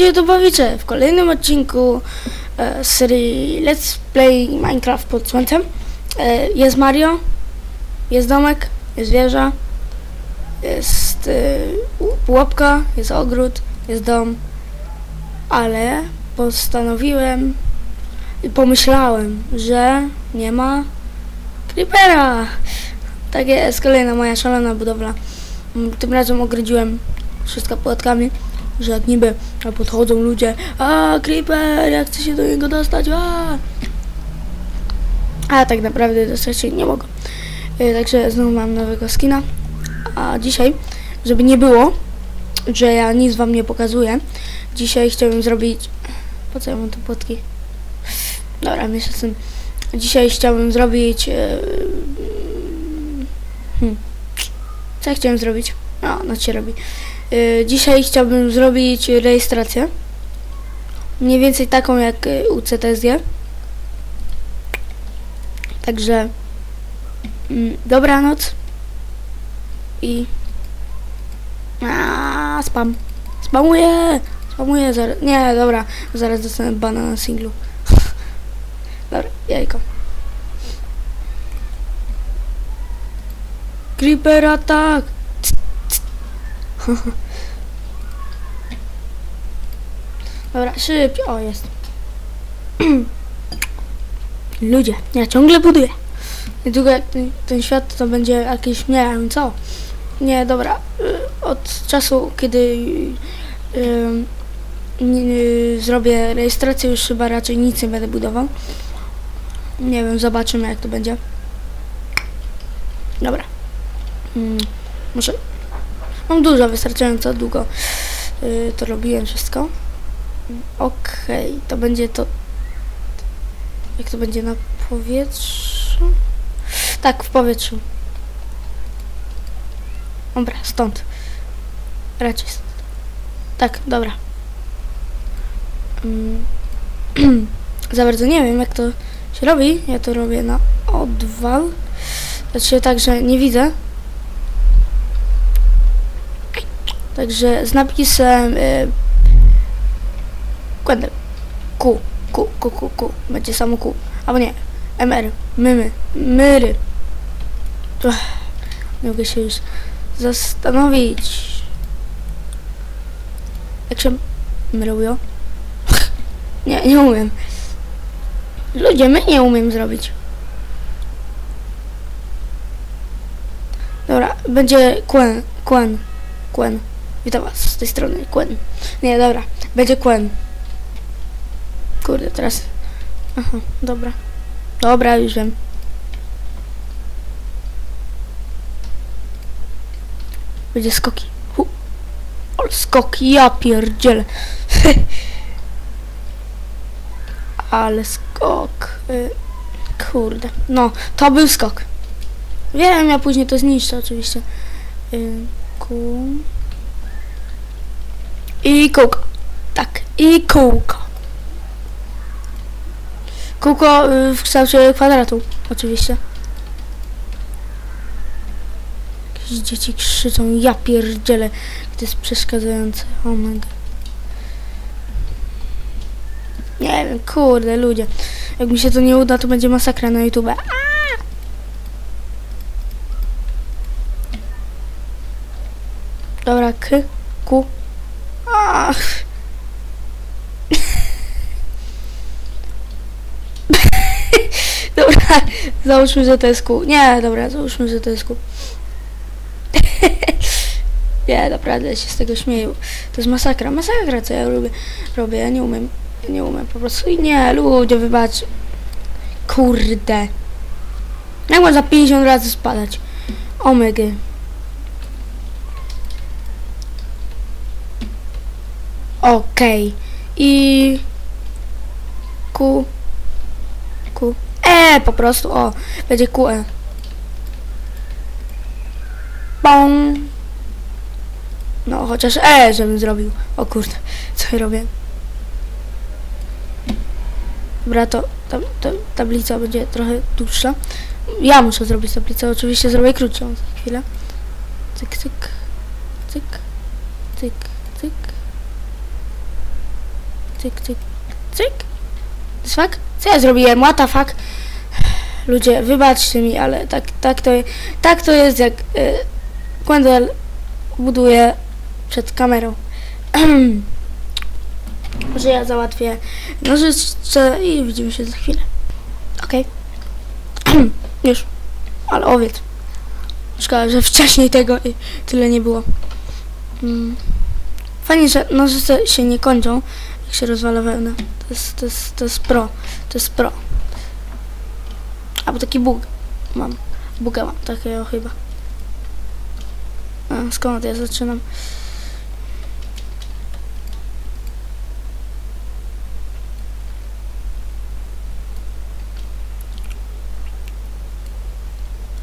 Dzień to w kolejnym odcinku e, serii Let's Play Minecraft pod słońcem. E, jest Mario, jest domek, jest wieża, jest e, pułapka, jest ogród, jest dom, ale postanowiłem i pomyślałem, że nie ma creepera. Tak jest, kolejna moja szalona budowla. Mm, Tym razem ogrodziłem wszystko płotkami że jak niby podchodzą ludzie, a creeper, jak chcę się do niego dostać, a a tak naprawdę dostać się nie mogę. E, Także znowu mam nowego skina. A dzisiaj, żeby nie było, że ja nic wam nie pokazuję, dzisiaj chciałbym zrobić. Po co ja mam te płotki? Dobra, myślę z tym. Dzisiaj chciałbym zrobić. e, Hmm. Co ja chciałem zrobić? No, no się robi. Y, Dzisiaj chciałbym zrobić rejestrację. Mniej więcej taką jak y, u CTSG. Także mm, dobranoc i a, spam. Spamuję! Spamuję zaraz. Nie, dobra, zaraz dostanę bana na singlu. dobra, jajko. Creeper atak! Dobra, szybciej. O, jest. Ludzie, ja ciągle buduję. Niedługo jak ten, ten świat to będzie jakieś, nie wiem co. Nie, dobra. y, Od czasu, kiedy y, y, y, zrobię rejestrację, już chyba raczej nic nie będę budował. Nie wiem, zobaczymy jak to będzie. Dobra. Mm, muszę Mam dużo, wystarczająco długo y, to robiłem wszystko. Okej, to będzie to... Jak to będzie na powietrzu? Tak, w powietrzu. Dobra, stąd. Raczej stąd. Tak, dobra. Mm. Za bardzo nie wiem, jak to się robi. Ja to robię na odwal. Znaczy tak, że nie widzę. Także z napisem y, Kłędem. Q, Q, Q, Q, Q. Będzie samo Q. Albo nie. MR. Mymy. Myry. Ech, nie mogę się już zastanowić. Jak się myrują? nie, nie umiem. Ludzie, my nie umiem zrobić. Dobra, będzie Quen, Quen, Quen. Witam was z tej strony, Quen. Nie, dobra, będzie Quen. Kurde, teraz... Aha, dobra. Dobra, już wiem. Będzie skoki. Hu. Skoki, ja pierdzielę. Ale skok. Y, kurde. No, to był skok. Wiem, ja później to zniszczę oczywiście. Y, ku... I kółko. Tak, i kółko. Kółko y, w kształcie kwadratu, oczywiście. Jakieś dzieci krzyczą, ja pierdzielę. To jest przeszkadzające. O my god. Nie wiem, kurde, ludzie. Jak mi się to nie uda, to będzie masakra na YouTube. Dobra, k, ku, Ach. dobra, załóżmy, że to jest kół. Nie, dobra, załóżmy, że to jest kół. nie, naprawdę się z tego śmieję. To jest masakra, masakra, co ja robię. Robię, ja nie umiem, ja nie umiem po prostu. I nie, ludzie, wybacz. Kurde. Jak można 50 razy spadać? Omega. Okej. I... Q... Q... E po prostu, o. Będzie QE. Bong. No, chociaż E, żebym zrobił. O kurde, co ja robię? Dobra, to ta, ta, tablica będzie trochę dłuższa. Ja muszę zrobić tablicę, oczywiście zrobię krótszą za chwilę. Cyk, cyk, cyk, cyk. Cyk, cyk, cyk. This fuck? Co ja zrobiłem? What the fuck? Ludzie, wybaczcie mi, ale tak, tak, to, tak to jest, jak y, Gwendol buduje przed kamerą. Może ja załatwię nożyce i widzimy się za chwilę. Okej. Już. Ale owiec. Szkoda, że wcześniej tego i tyle nie było. Mm. Fajnie, że nożyce się nie kończą, jak się rozwala wełna. To jest, to jest, to jest pro. To jest pro. Albo taki bug mam. Buga mam takiego chyba. A, skąd ja zaczynam?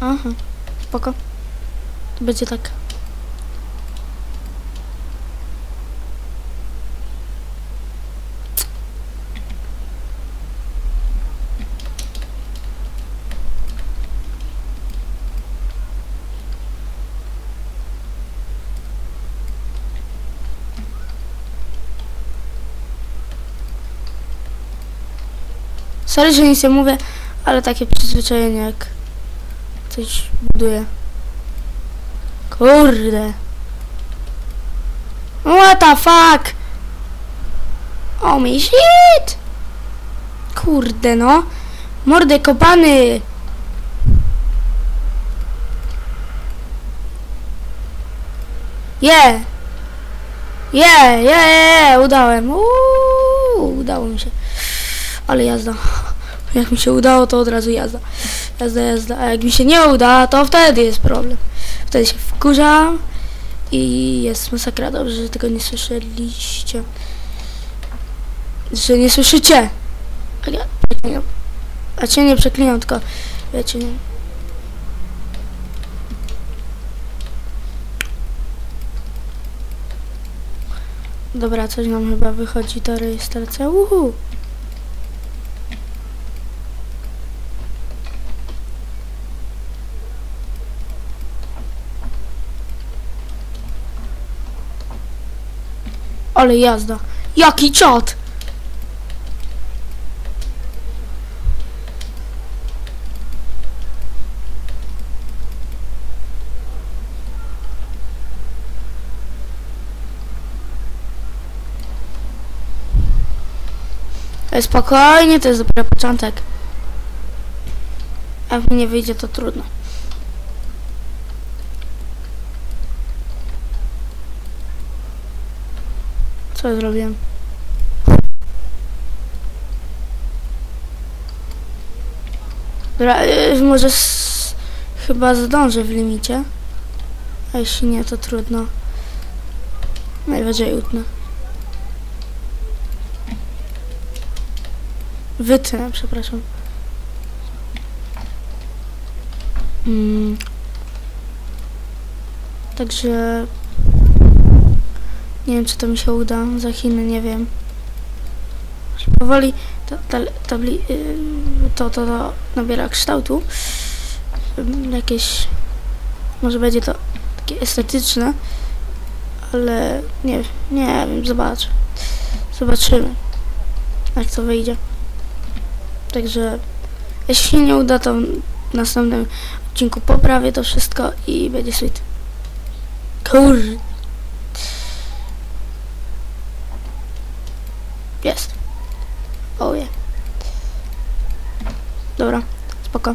Aha, spoko. To będzie tak. Sorry, że nic nie mówię, ale takie przyzwyczajenie jak coś buduję. Kurde. What the fuck? Oh my shit! Kurde no. Mordę kopany. Yeah. Yeah, yeah, yeah, yeah. udałem. Uuu, udało mi się. Ale jazda. Jak mi się udało, to od razu jazda. Jazda, jazda. A jak mi się nie uda, to wtedy jest problem. Wtedy się wkurzam i jest masakra. Dobrze, że tego nie słyszeliście. Że nie słyszycie. A ja przeklinam. A cię nie przeklinam, tylko wiecie, nie. Dobra, coś nam chyba wychodzi ta rejestracja. Uhu. Ale jazda. Jaki czat! Spokojnie, to jest dopiero początek. Jak mi nie wyjdzie, to trudno. Co ja zrobiłem? Dobra, y, może s- chyba zdążę w limicie. A jeśli nie, to trudno. Najwyżej utnę. Wytnę, przepraszam. Mm. Także nie wiem, czy to mi się uda. Za Chiny nie wiem. Powoli ta, ta, tabli, yy, to, to, to nabiera kształtu. Jakieś. Może będzie to takie estetyczne, ale nie, nie wiem, zobaczę. Zobaczymy, jak to wyjdzie. Także, jeśli się nie uda, to w następnym odcinku poprawię to wszystko i będzie sweet. Kurde. Jest. O je. Dobra, spoko.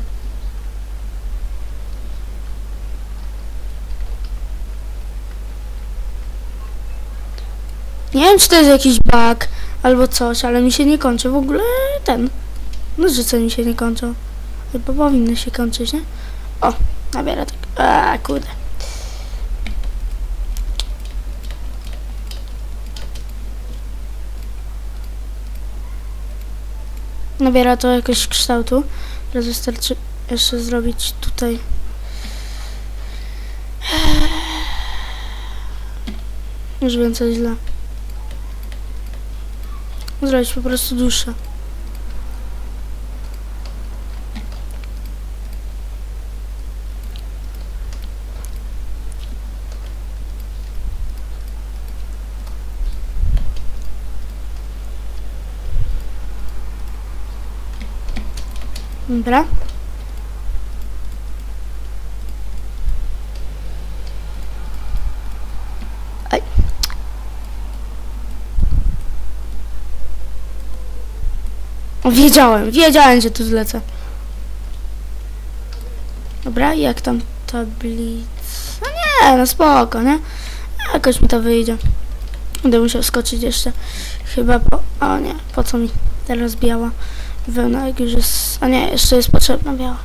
Nie wiem, czy to jest jakiś bug albo coś, ale mi się nie kończy w ogóle ten. No, co mi się nie kończą. Chyba powinny się kończyć, nie? O, nabiera tak. A, kurde. nabiera to jakoś kształtu. Teraz wystarczy jeszcze zrobić tutaj. Już co źle. Здрасте, просто душа. Dobra. Wiedziałem, wiedziałem, że tu zlecę. Dobra, jak tam tablica? No nie, no spoko, nie? Jakoś mi to wyjdzie. Będę musiał skoczyć jeszcze. Chyba po... O nie, po co mi teraz biała wełna, jak już jest... A nie, jeszcze jest potrzebna biała.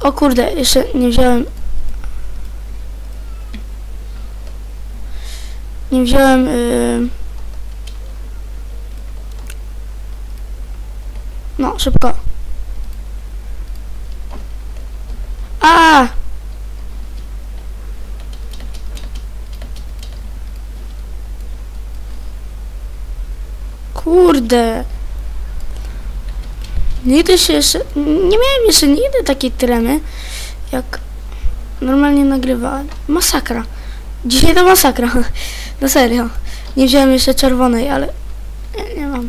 O kurde, jeszcze nie wziąłem... Nie wziąłem... Yy... szybko. A! Kurde. Nigdy się jeszcze... Nie miałem jeszcze nigdy takiej tremy, jak normalnie nagrywałem. Masakra. Dzisiaj to masakra. No serio. Nie wziąłem jeszcze czerwonej, ale... Nie, nie mam.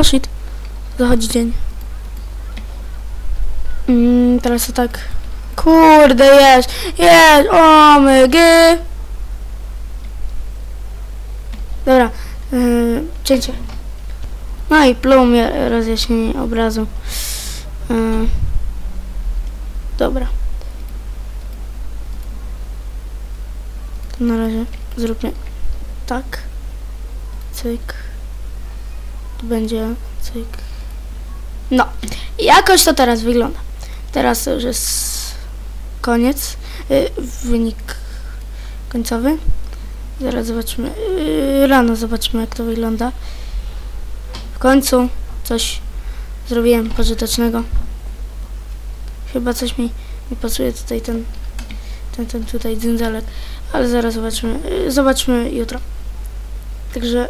O shit. Zachodzi dzień. Mm, teraz to tak... Kurde, jest! Jest! O my gy! Dobra. Yy, cięcie. No i plum rozjaśnienie obrazu. Yy, dobra. To na razie zróbmy tak. Cyk. Tu będzie cyk. No. Jakoś to teraz wygląda. Teraz już jest koniec. Y, wynik końcowy. Zaraz zobaczymy. y, rano zobaczymy jak to wygląda. W końcu coś zrobiłem pożytecznego. Chyba coś mi, mi pasuje tutaj ten, ten, ten tutaj dzyndzelek. Ale zaraz zobaczymy. y, zobaczmy jutro. Także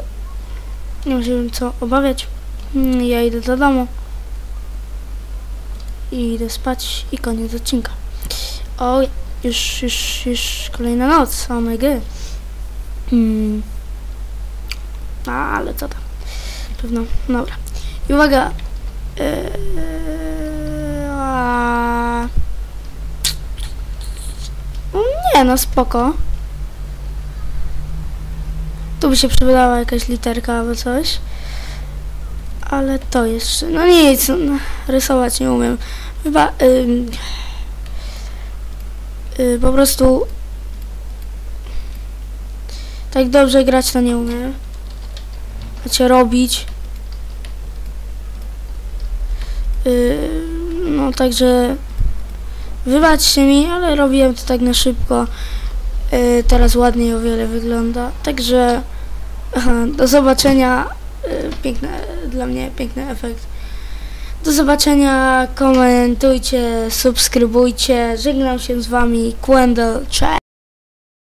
nie się co obawiać. Mm, Ja idę do domu. I idę spać i koniec odcinka. O, już, już, już kolejna noc. Oh my god. Hmm. A, ale co tam? Pewno, dobra. I uwaga. Eee, a... No nie, no spoko. By się przydała jakaś literka albo coś. Ale to jeszcze... No nic, no, rysować nie umiem. Chyba... Ym, y, po prostu... Tak dobrze grać to nie umiem. Znaczy robić. Y, no także... Wybaczcie mi, ale robiłem to tak na szybko. Y, teraz ładniej o wiele wygląda. Także... Do zobaczenia. Y, piękne, dla mnie piękny efekt. Do zobaczenia, komentujcie, subskrybujcie. Żegnam się z wami, Quendel, cześć!